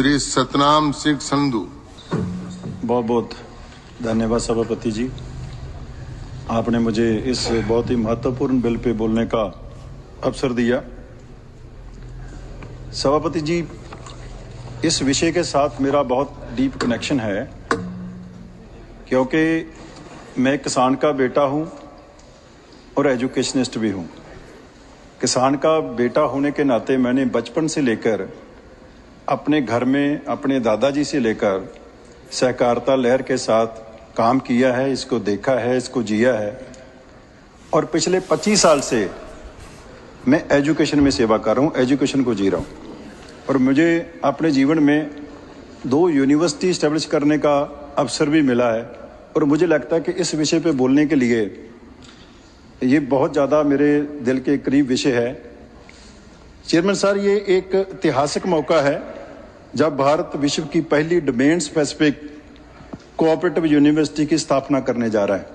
श्री सतनाम सिंह संधू। बहुत बहुत धन्यवाद सभापति जी। आपने मुझे इस बहुत ही महत्वपूर्ण बिल पे बोलने का अवसर दिया। सभापति जी, इस विषय के साथ मेरा बहुत डीप कनेक्शन है, क्योंकि मैं किसान का बेटा हूँ और एजुकेशनिस्ट भी हूँ। किसान का बेटा होने के नाते मैंने बचपन से लेकर अपने घर में अपने दादाजी से लेकर सहकारिता लहर के साथ काम किया है, इसको देखा है, इसको जिया है। और पिछले 25 साल से मैं एजुकेशन में सेवा कर रहा हूँ, एजुकेशन को जी रहा हूँ। और मुझे अपने जीवन में दो यूनिवर्सिटी स्टैब्लिश करने का अवसर भी मिला है। और मुझे लगता है कि इस विषय पे बोलने के लिए ये बहुत ज़्यादा मेरे दिल के करीब विषय है। चेयरमैन सर ये एक ऐतिहासिक मौका है। जब भारत विश्व की पहली डोमेन स्पेसिफिक कोऑपरेटिव यूनिवर्सिटी की स्थापना करने जा रहा है।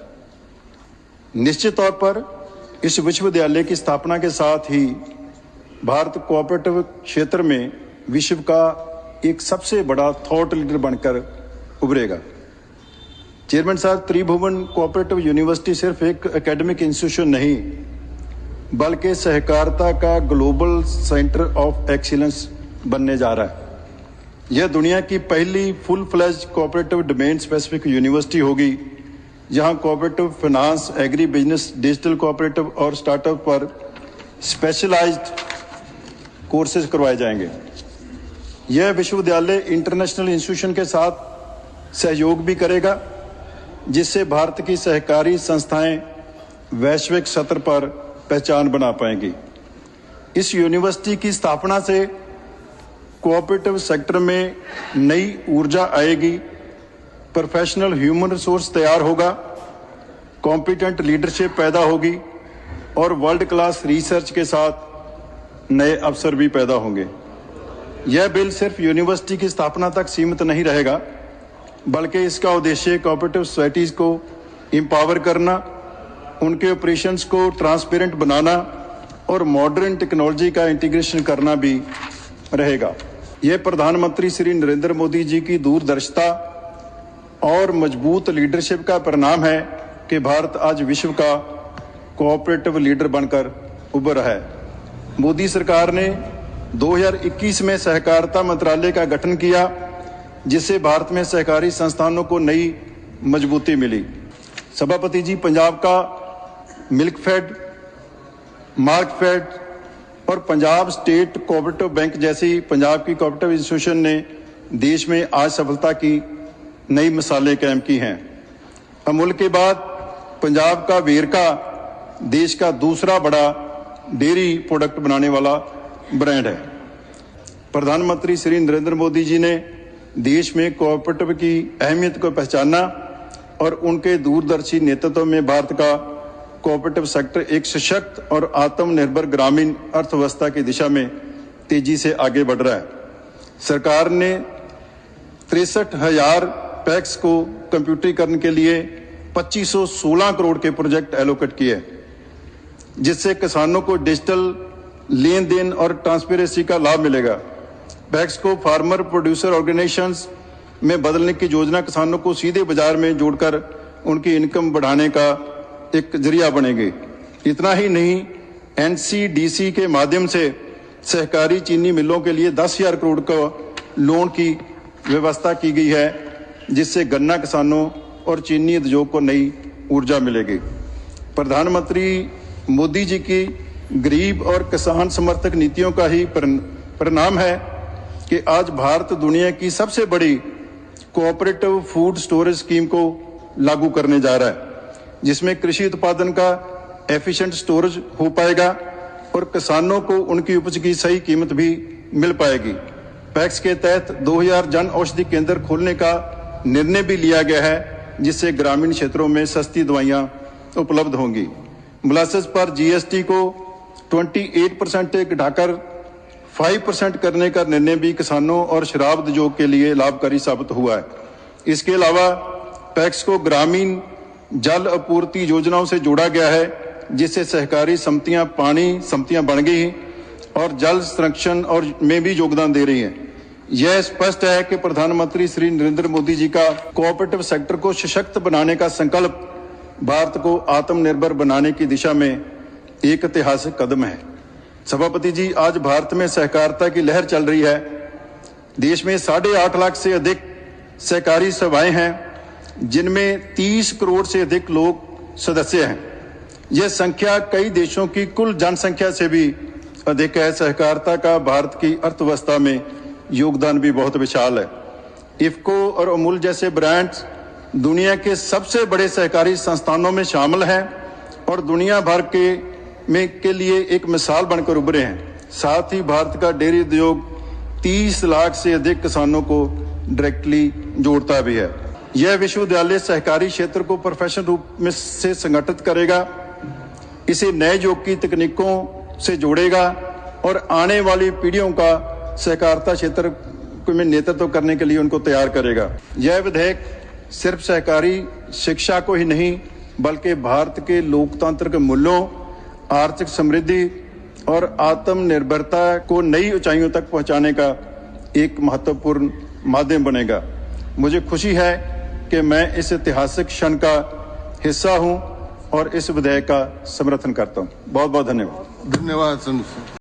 निश्चित तौर पर इस विश्वविद्यालय की स्थापना के साथ ही भारत कोऑपरेटिव क्षेत्र में विश्व का एक सबसे बड़ा थॉट लीडर बनकर उभरेगा। चेयरमैन साहब, त्रिभुवन कोऑपरेटिव यूनिवर्सिटी सिर्फ़ एक एकेडमिक इंस्टीट्यूशन नहीं, बल्कि सहकारिता का ग्लोबल सेंटर ऑफ़ एक्सीलेंस बनने जा रहा है। यह दुनिया की पहली full fledged cooperative domain specific university होगी, जहाँ cooperative finance agri business digital cooperative और स्टार्टअप पर स्पेशलाइज्ड कोर्सेज करवाए जाएँगे। यह विश्वविद्यालय इंटरनेशनल इंस्टीट्यूशन के साथ सहयोग भी करेगा, जिससे भारत की सहकारी संस्थाएँ वैश्विक सत्र पर पहचान बना पाएँगी। इस यूनिवर्सिटी की स्थापना से कोऑपरेटिव सेक्टर में नई ऊर्जा आएगी प्रोफेशनल ह्यूमन रिसोर्स तैयार होगा कॉम्पिटेंट लीडरशिप पैदा होगी और वर्ल्ड क्लास रिसर्च के साथ नए अवसर भी पैदा होंगे। यह बिल सिर्फ़ यूनिवर्सिटी की स्थापना तक सीमित नहीं रहेगा, बल्कि इसका उद्देश्य कोऑपरेटिव सोसाइटीज को एम्पावर करना, उनके ऑपरेशंस को ट्रांसपेरेंट बनाना और मॉडर्न टेक्नोलॉजी का इंटीग्रेशन करना भी रहेगा। यह प्रधानमंत्री श्री नरेंद्र मोदी जी की दूरदर्शिता और मज़बूत लीडरशिप का परिणाम है कि भारत आज विश्व का कोऑपरेटिव लीडर बनकर उभर है। मोदी सरकार ने 2021 में सहकारिता मंत्रालय का गठन किया, जिससे भारत में सहकारी संस्थानों को नई मजबूती मिली। सभापति जी, पंजाब का मिल्क फेड मार्क फेड और पंजाब स्टेट कोऑपरेटिव बैंक जैसी पंजाब की कोऑपरेटिव इंस्टीट्यूशन ने देश में आज सफलता की नई मिसालें कायम की हैं। अमूल के बाद पंजाब का वेरका देश का दूसरा बड़ा डेयरी प्रोडक्ट बनाने वाला ब्रांड है। प्रधानमंत्री श्री नरेंद्र मोदी जी ने देश में कोऑपरेटिव की अहमियत को पहचाना और उनके दूरदर्शी नेतृत्व में भारत का कोऑपरेटिव सेक्टर एक सशक्त और आत्मनिर्भर ग्रामीण अर्थव्यवस्था की दिशा में तेज़ी से आगे बढ़ रहा है। सरकार ने तिरसठ हज़ार पैक्स को कंप्यूटरीकरण के लिए 2516 करोड़ के प्रोजेक्ट एलोकेट किए जिससे किसानों को डिजिटल लेन देन और ट्रांसपेरेंसी का लाभ मिलेगा। पैक्स को फार्मर, प्रोड्यूसर ऑर्गेनाइजेशंस में बदलने की योजना किसानों को सीधे बाज़ार में जोड़कर उनकी इनकम बढ़ाने का एक ज़रिया बनेंगे। इतना ही नहीं एनसीडीसी के माध्यम से सहकारी चीनी मिलों के लिए दस हज़ार करोड़ का लोन की व्यवस्था की गई है, जिससे गन्ना किसानों और चीनी उद्योग को नई ऊर्जा मिलेगी। प्रधानमंत्री मोदी जी की गरीब और किसान समर्थक नीतियों का ही परिणाम है कि आज भारत दुनिया की सबसे बड़ी कोऑपरेटिव फ़ूड स्टोरेज स्कीम को लागू करने जा रहा है। जिसमें कृषि उत्पादन का एफिशिएंट स्टोरेज हो पाएगा और किसानों को उनकी उपज की सही कीमत भी मिल पाएगी। पैक्स के तहत 2000 जन औषधि केंद्र खोलने का निर्णय भी लिया गया है, जिससे ग्रामीण क्षेत्रों में सस्ती दवाइयाँ उपलब्ध होंगी। मोलासेस पर जीएसटी को 28 परसेंट घटाकर 5 परसेंट करने का निर्णय भी किसानों और शराब उद्योग के लिए लाभकारी साबित हुआ है। इसके अलावा पैक्स को ग्रामीण जल आपूर्ति योजनाओं से जोड़ा गया है, जिससे सहकारी समितियाँ पानी समितियाँ बन गई और जल संरक्षण और में भी योगदान दे रही हैं। यह स्पष्ट है कि प्रधानमंत्री श्री नरेंद्र मोदी जी का कोऑपरेटिव सेक्टर को सशक्त बनाने का संकल्प भारत को आत्मनिर्भर बनाने की दिशा में एक ऐतिहासिक कदम है। सभापति जी, आज भारत में सहकारिता की लहर चल रही है। देश में साढ़े आठ लाख से अधिक सहकारी सभाएँ हैं। जिनमें 30 करोड़ से अधिक लोग सदस्य हैं। यह संख्या कई देशों की कुल जनसंख्या से भी अधिक है। सहकारिता का भारत की अर्थव्यवस्था में योगदान भी बहुत विशाल है। इफ्को और अमूल जैसे ब्रांड्स दुनिया के सबसे बड़े सहकारी संस्थानों में शामिल हैं और दुनिया भर के में के लिए एक मिसाल बनकर उभरे हैं। साथ ही भारत का डेयरी उद्योग 30 लाख से अधिक किसानों को डायरेक्टली जोड़ता भी है। यह विश्वविद्यालय सहकारी क्षेत्र को प्रोफेशनल रूप में से संगठित करेगा। इसे नए युग की तकनीकों से जोड़ेगा और आने वाली पीढ़ियों का सहकारिता क्षेत्र में नेतृत्व करने के लिए उनको तैयार करेगा। यह विधेयक सिर्फ़ सहकारी शिक्षा को ही नहीं, बल्कि भारत के लोकतंत्र के मूल्यों, आर्थिक समृद्धि और आत्मनिर्भरता को नई ऊंचाइयों तक पहुँचाने का एक महत्वपूर्ण माध्यम बनेगा। मुझे खुशी है कि मैं इस ऐतिहासिक क्षण का हिस्सा हूँ और इस विधेयक का समर्थन करता हूँ। बहुत बहुत धन्यवाद धन्यवाद